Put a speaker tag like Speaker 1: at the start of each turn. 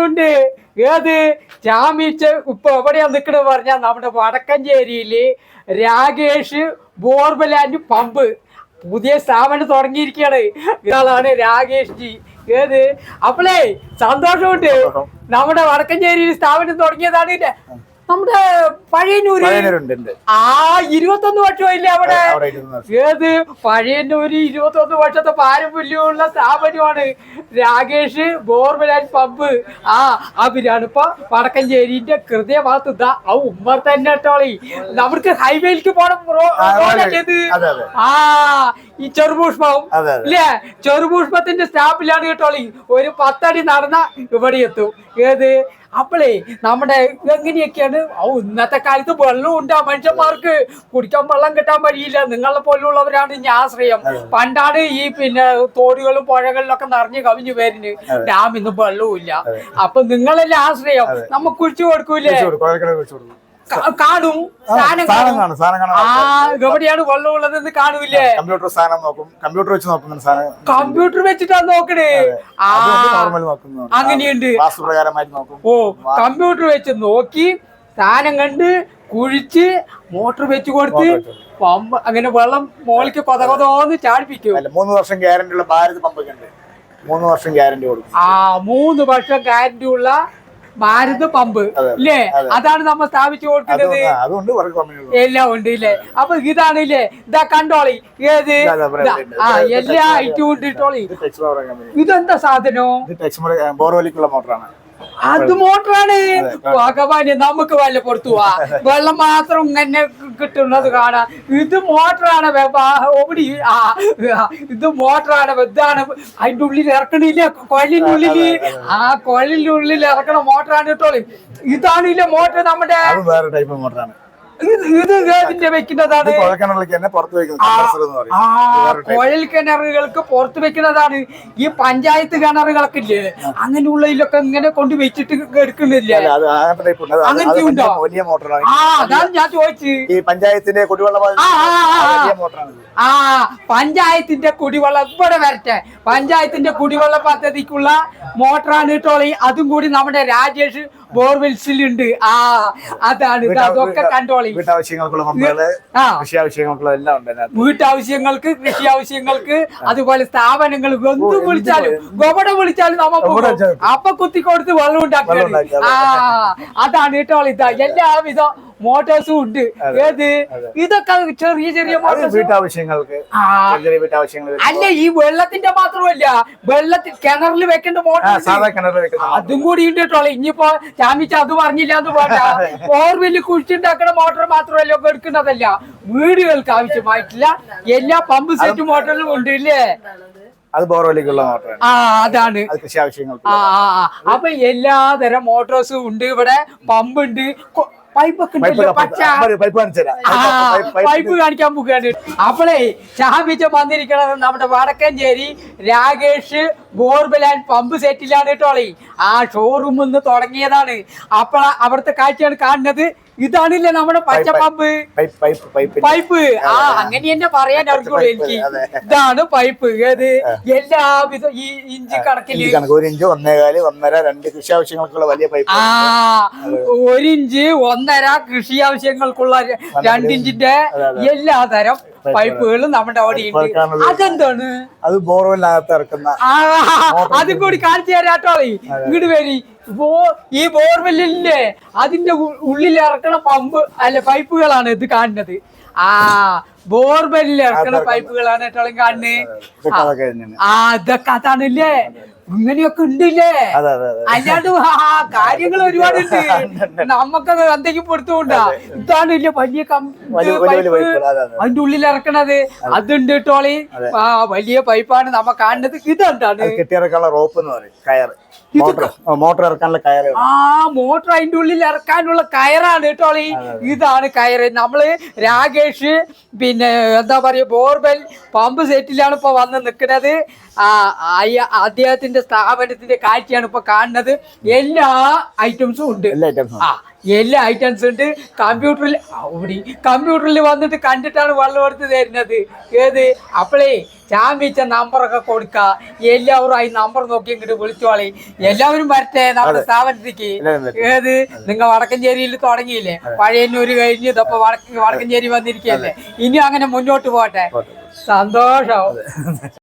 Speaker 1: സന്തോഷമുണ്ട് ഏത്? ജാമിച്ച് ഇപ്പൊ എവിടെയാ നിക്കണ പറഞ്ഞാൽ നമ്മുടെ വടക്കഞ്ചേരിയിൽ രാകേഷ് ബോർബൽ ആൻഡ് പമ്പ്. പുതിയ സ്ഥാപനം തുടങ്ങിയിരിക്കുകയാണ് ഇയാളാണ് രാകേഷ് ജി. ഏത്? അപ്പളേ സന്തോഷമുണ്ട്. നമ്മുടെ വടക്കഞ്ചേരിയിൽ സ്ഥാപനം തുടങ്ങിയതാണ്. നമ്മുടെ പഴയന്നൂര് ആ ഇരുപത്തൊന്ന് വർഷമില്ലേ അവിടെ? ഏത്? പഴയന്നൂര് ഇരുപത്തൊന്ന് വർഷത്തെ പാരമ്പര്യമുള്ള സ്ഥാപനമാണ്. Rakesh borewell and pump. ആ അവരാണ് ഇപ്പൊ വടക്കഞ്ചേരിന്റെ ഹൃദയഭാഗത്ത് ഇതാ ആ ഉമ്മർ തന്നെ കേട്ടോളി നമുക്ക് ഹൈവേയിലേക്ക് പോണം
Speaker 2: ആ,
Speaker 1: ഈ
Speaker 2: ചെറുപുഷ്പവും.
Speaker 1: ഇല്ലേ? ചെറുപുഷ്പത്തിന്റെ സ്റ്റാപ്പിലാണ് കേട്ടോളി ഒരു പത്തടി നടന്ന ഇവിടെ എത്തും. ഏത്? അപ്പളേ നമ്മുടെ എങ്ങനെയൊക്കെയാണ്? ഔ ഇന്നത്തെ കാലത്ത് വെള്ളം ഉണ്ടാ മനുഷ്യന്മാർക്ക്. കുടിക്കാൻ വെള്ളം കിട്ടാൻ വഴിയില്ല. നിങ്ങളെ പോലുള്ളവരാണ് ഇനി ആശ്രയം പണ്ടാണ് ഈ പിന്നെ തോടുകളും പുഴകളിലൊക്കെ നിറഞ്ഞു കവിഞ്ഞു വരുന്നത്. ഡാം ഇന്ന് വെള്ളവും ഇല്ല അപ്പൊ നിങ്ങളല്ലേ ആശ്രയം നമുക്ക് കുഴിച്ചു കൊടുക്കൂലേ? കാണും സാധനം കാണും
Speaker 2: കാണും സാധനം കാണാൻ
Speaker 1: ആ എവിടെയാണ് വെള്ളം ഉള്ളതെന്ന് കാണൂലേ
Speaker 2: കമ്പ്യൂട്ടർ സാധനം നോക്കും കമ്പ്യൂട്ടർ വെച്ച് നോക്കുന്ന സാധനം
Speaker 1: കമ്പ്യൂട്ടർ വെച്ചിട്ടാ നോക്കണേ? ആ.
Speaker 2: നോർമൽ നോക്കുന്നു
Speaker 1: അങ്ങനെയുണ്ട്.
Speaker 2: വാസ്തുപ്രകാരമായിട്ട് നോക്കും.
Speaker 1: ഓ കമ്പ്യൂട്ടർ വെച്ച് നോക്കി സാധനം കണ്ട് കുഴിച്ച് മോട്ടർ വെച്ച് കൊടുത്ത് പമ്പ് അങ്ങനെ വെള്ളം മോളിക്ക് കൊത കൊതോന്ന് ചാടിപ്പിക്കും.
Speaker 2: മൂന്ന് വർഷം ഗ്യാരണ്ടി ഉള്ള ഭാരത് പമ്പൊക്കെ ഉണ്ട്. മൂന്ന് വർഷം ഗ്യാരണ്ടി കൊടുക്കും.
Speaker 1: ആ മൂന്ന് വർഷം ഗ്യാരണ്ടി ഉള്ള ഭാരത് പമ്പ്. ഇല്ലേ? അതാണ് നമ്മൾ സ്ഥാപിച്ചു കൊടുക്കുന്നത്. എല്ലാം ഉണ്ട് ഇല്ലേ? അപ്പൊ ഇതാണ് ഇല്ലേ? ഇതാ കണ്ടോളി. ഏത്. ആ എല്ലാ
Speaker 2: ഐറ്റവും
Speaker 1: ഐറ്റും ഉണ്ട് ഇട്ടോളി ഇതെന്താ സാധനം?
Speaker 2: ബോർവലിക്കുള്ള മോട്ടറാണ്
Speaker 1: അത് മോട്ടറാണ്. ഭഗവാന് നമുക്ക് വല്ല പുറത്തു പോവാ. വെള്ളം മാത്രം ഇങ്ങനെ കിട്ടുന്നത് കാണാ ഇത് മോട്ടറാണ് ഓടി ആ ആ, ഇത് മോട്ടറാണ് ഇതാണ്. അതിന്റെ ഉള്ളിൽ ഇറക്കണില്ല കൊഴലിന്റെ ഉള്ളിൽ. ആ കൊഴലിന്റെ ഉള്ളിൽ ഇറക്കണ മോട്ടറാണ് കേട്ടോളി ഇതാണില്ല മോട്ടർ നമ്മുടെ
Speaker 2: വേറെ ടൈപ്പ് മോട്ടറാണ്.
Speaker 1: ഇത് ഇതിന്റെ വെക്കുന്നതാണ്. കുഴൽ കിണറുകൾക്ക് പുറത്ത് വെക്കുന്നതാണ്. ഈ പഞ്ചായത്ത് കിണറുകളൊക്കെ ഇല്ലേ അങ്ങനെയുള്ളതിലൊക്കെ ഇങ്ങനെ കൊണ്ട് വെച്ചിട്ട് എടുക്കുന്നില്ല?
Speaker 2: അങ്ങനത്തെ ഉണ്ട്?
Speaker 1: ആ അതാണ് ഞാൻ ചോദിച്ചു
Speaker 2: ഈ പഞ്ചായത്തിന്റെ കുടിവെള്ള
Speaker 1: ആ, പഞ്ചായത്തിന്റെ കുടിവെള്ളം ഇവിടെ വരട്ടെ. പഞ്ചായത്തിന്റെ കുടിവെള്ള പദ്ധതിക്കുള്ള മോട്ടറാണ് കേട്ടോളി അതും കൂടി നമ്മുടെ രാജേഷ് ബോർവെൽസിലുണ്ട്. ആ അതാണ് അതൊക്കെ കണ്ടോളി.
Speaker 2: വീട്ടാവശ്യങ്ങൾക്കുള്ള പമ്പുകൾ
Speaker 1: ആ.
Speaker 2: കൃഷി ആവശ്യങ്ങൾക്കുള്ള എല്ലാം ഉണ്ട്
Speaker 1: വീട്ടാവശ്യങ്ങൾക്ക് കൃഷി ആവശ്യങ്ങൾക്ക് അതുപോലെ സ്ഥാപനങ്ങൾ എന്ത് വിളിച്ചാലും ഗോപടം വിളിച്ചാലും നമ്മ. അപ്പൊ കുത്തിക്കൊടുത്ത് വെള്ളം ഉണ്ടാക്കി
Speaker 2: വെള്ളം ഉണ്ടാക്കി, അതെ.
Speaker 1: ആ അതാണ് കേട്ടോളി ഇതാ. എല്ലാവിധ മോട്ടോഴ്സും ഉണ്ട് ഏത്? ഇതൊക്കെ ചെറിയ ചെറിയ
Speaker 2: വീട്ടാവശ്യങ്ങൾക്ക്
Speaker 1: അല്ല ഈ വെള്ളത്തിന്റെ മാത്രമല്ല. വെള്ളത്തിൽ കിണറിൽ വെക്കേണ്ട മോട്ടോർ അതും കൂടി ഉണ്ട് കേട്ടോ. ഇനിയിപ്പോ ചാമിച്ച അത് പറഞ്ഞില്ല എന്ന് പറഞ്ഞാൽ ഓർവിൽ കുഴിച്ചുണ്ടാക്കുന്ന മോട്ടോർ മാത്രമല്ല എടുക്കുന്നതല്ല. വീടുകൾക്ക് ആവശ്യമായിട്ടില്ല. എല്ലാ പമ്പ് സെറ്റ് മോട്ടോറിലും ഉണ്ട് ഇല്ലേ?
Speaker 2: അത്
Speaker 1: ബോർവെല്ലിക്കുള്ള അതാണ്.
Speaker 2: അത് കൃഷി ആവശ്യങ്ങൾക്ക്
Speaker 1: ആ. അപ്പൊ എല്ലാതരം മോട്ടോഴ്സും ഉണ്ട് ഇവിടെ. പമ്പ് ഉണ്ട് പൈപ്പ് കാണിക്കാൻ പോവുകയാണ്. അപ്പോളേ ചാമ്പിച്ച വന്നിരിക്കണത് നമ്മുടെ Vadakkanchery Rakesh borewell and pump സെറ്റിലാണ് കേട്ടോളി ആ ഷോറൂമിൽ നിന്ന് തുടങ്ങിയതാണ്. അപ്പോൾ അവിടുത്തെ കാഴ്ചയാണ് കാണുന്നത്. ഇതാണില്ലേ നമ്മുടെ പച്ച പമ്പ്
Speaker 2: പൈപ്പ്
Speaker 1: ആ അങ്ങനെ തന്നെ പറയാൻ അറിയുള്ളൂ എനിക്ക്. ഇതാണ് പൈപ്പ്. ഏത്? എല്ലാവിധ ഈ ഇഞ്ചി
Speaker 2: കണക്കിൽ. ഒരു ഇഞ്ച് ഒന്നേകാൽ ഒന്നര രണ്ട് കൃഷി ആവശ്യങ്ങൾക്കുള്ള വലിയ പൈപ്പ്.
Speaker 1: ആ ഒരു ഇഞ്ച് ഒന്നര കൃഷി ആവശ്യങ്ങൾക്കുള്ള രണ്ടിഞ്ചിന്റെ എല്ലാ തരം പൈപ്പുകളും നമ്മുടെ അവിടെ ഉണ്ട്. അതെന്താണ്?
Speaker 2: അത് ബോർവെല്ലാകത്ത് ഇറക്കുന്ന
Speaker 1: ആ അതും കൂടി കാണിച്ചു തരാട്ടോളി ഇങ്ങോട്ട് വരി. ഈ ബോർവെല്ലില്ലേ അതിന്റെ ഉള്ളിൽ ഇറക്കണ പമ്പ് അല്ല പൈപ്പുകളാണ് ഇത് കാണുന്നത്. ആ ബോർവെല്ലിൽ ഇറക്കണ പൈപ്പുകളാണ് കേട്ടോളം കാണുന്നത്. ആ ഇതൊക്കെ അതാണല്ലേ? ഇങ്ങനെയൊക്കെ ഉണ്ടല്ലേ? അല്ലാണ്ട് ആ കാര്യങ്ങൾ ഒരുപാടുണ്ട്. നമുക്കത് എന്തെങ്കിലും പൊടുത്തുകൊണ്ടാ ഇതാണ് ഇല്ല വലിയ അതിന്റെ ഉള്ളിൽ ഇറക്കണത്. അതുണ്ട് കേട്ടോളി ആ വലിയ പൈപ്പാണ് നമ്മ കാണുന്നത്. ഇതെന്താണ്?
Speaker 2: കെട്ടിയിറക്കാനുള്ള റോപ്പ് എന്ന് പറയും കയറ്. മോട്ടർ. മോട്ടർ ഇറക്കാനുള്ള കയറ്
Speaker 1: ആ മോട്ടർ അതിന്റെ ഉള്ളിൽ ഇറക്കാനുള്ള കയറാണ് കേട്ടോളി ഇതാണ് കയറ്. നമ്മൾ രാകേഷ് പിന്നെ എന്താ പറയുക ബോർബെൽ പമ്പ് സെറ്റിലാണ് ഇപ്പൊ വന്ന് നിൽക്കുന്നത്. ആ അദ്ദേഹത്തിന്റെ സ്ഥാപനത്തിന്റെ കാഴ്ചയാണ് ഇപ്പൊ കാണുന്നത്. എല്ലാ ഐറ്റംസും ഉണ്ട്.
Speaker 2: എല്ലാ ഐറ്റംസും
Speaker 1: ആ എല്ലാ ഐറ്റംസ് ഉണ്ട്. കമ്പ്യൂട്ടറിൽ അവിടെ കമ്പ്യൂട്ടറിൽ വന്നിട്ട് കണ്ടിട്ടാണ് വെള്ളം എടുത്ത് തരുന്നത്. ഏത്? അപ്പോഴേ ഞാൻ വെച്ച നമ്പറൊക്കെ കൊടുക്ക. എല്ലാവരും ആ നമ്പർ നോക്കി ഇങ്ങോട്ട് വിളിച്ചോളി. എല്ലാവരും വരട്ടെ നമ്മുടെ സ്ഥാപനത്തേക്ക് ഏത്? നിങ്ങൾ വടക്കഞ്ചേരിയിൽ തുടങ്ങിയില്ലേ? പഴയന്നൂര് കഴിഞ്ഞ് ഇതപ്പോ വടക്ക വടക്കഞ്ചേരി വന്നിരിക്കല്ലേ ഇനി അങ്ങനെ മുന്നോട്ട് പോകട്ടെ. സന്തോഷം.